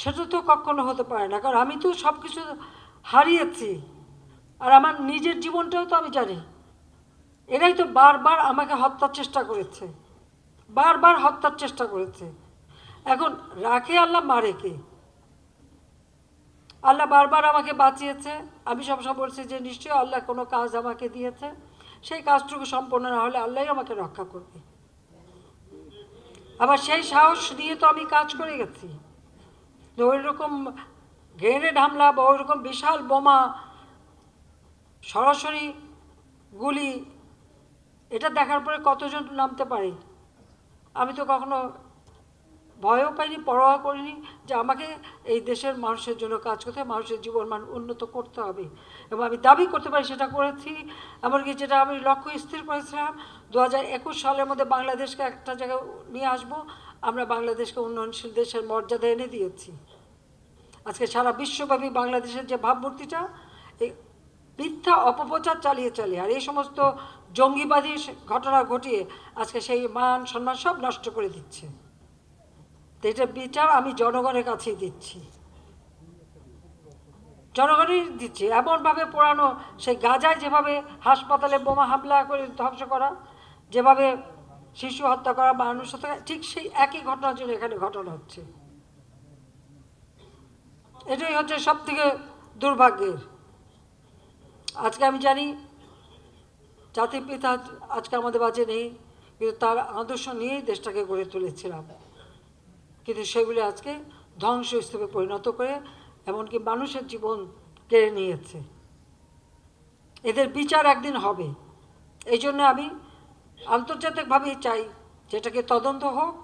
সেটা তো কখনো হতে পারে না, কারণ আমি তো সব কিছু হারিয়েছি। আর আমার নিজের জীবনটাও তো আমি জানি। এরাই তো বারবার আমাকে হত্যার চেষ্টা করেছে। বারবার হত্যার চেষ্টা করেছে। এখন রাখে আল্লাহ, মারে কে? আল্লাহ বারবার আমাকে বাঁচিয়েছে। আমি সবসময় বলছি যে, নিশ্চয়ই আল্লাহ কোনো কাজ আমাকে দিয়েছে। সেই কাজটুকু সম্পন্ন না হলে আল্লাহই আমাকে রক্ষা করবে। আবার সেই সাহস নিয়ে তো আমি কাজ করে গেছি। তো ওই রকম গ্রেনেড হামলা বা ওই রকম বিশাল বোমা সরাসরি গুলি, এটা দেখার পরে কতজন নামতে পারে? আমি তো কখনো ভয়ও পাইনি, পরোয়া করিনি যে আমাকে এই দেশের মানুষের জন্য কাজ করতে মানুষের জীবন মান উন্নত করতে হবে। এবং আমি দাবি করতে পারি সেটা করেছি, এমনকি যেটা আমি লক্ষ্য স্থির করেছিলাম দু হাজার একুশ সালের মধ্যে বাংলাদেশকে একটা জায়গায় নিয়ে আসব, আমরা বাংলাদেশকে উন্নয়নশীল দেশের মর্যাদা এনে দিয়েছি। আজকে সারা বিশ্বব্যাপী বাংলাদেশের যে ভাবমূর্তিটা, এই মিথ্যা অপপ্রচার চালিয়ে চালিয়ে আর এই সমস্ত জঙ্গিবাদী ঘটনা ঘটিয়ে আজকে সেই মান সম্মান সব নষ্ট করে দিচ্ছে। তো এটা বিচার আমি জনগণের কাছেই দিচ্ছি। জনগণই দিচ্ছি। এমনভাবে পোড়ানো সেই গাজায় যেভাবে হাসপাতালে বোমা হামলা করে ধ্বংস করা, যেভাবে শিশু হত্যা করা মানুষ হত্যা ঠিক সেই একই ঘটনার জন্য এখানে ঘটনা হচ্ছে। এটাই হচ্ছে সব থেকে দুর্ভাগ্যের। আজকে আমি জানি জাতির পিতা আজকে আমাদের মাঝে নেই, কিন্তু তার আদর্শ নিয়েই দেশটাকে গড়ে তুলেছিলাম। কিন্তু সেগুলি আজকে ধ্বংসস্তূপে পরিণত করে, এমনকি মানুষের জীবন কেড়ে নিয়েছে। এদের বিচার একদিন হবে। এই জন্য আমি আন্তর্জাতিকভাবেই চাই যেটাকে তদন্ত হোক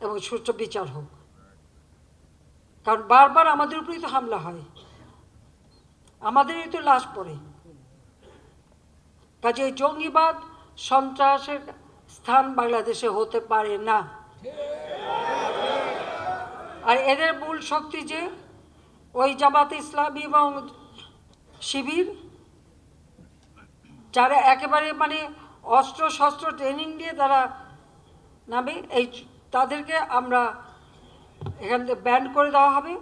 এবং সুষ্ঠু বিচার হোক। কারণ বারবার আমাদের উপরেই তো হামলা হয়। আমাদেরই তো লাশ পড়ে। কাজে এই জঙ্গিবাদ সন্ত্রাসের স্থান বাংলাদেশে হতে পারে না। আর এদের মূল শক্তি যে ওই জামাত ইসলামী এবং শিবির, যারা একেবারে মানে অস্ত্র শস্ত্র ট্রেনিং দিয়ে তারা নামে, এই তাদেরকে আমরা এখান থেকে ব্যান্ড করে দেওয়া হবে।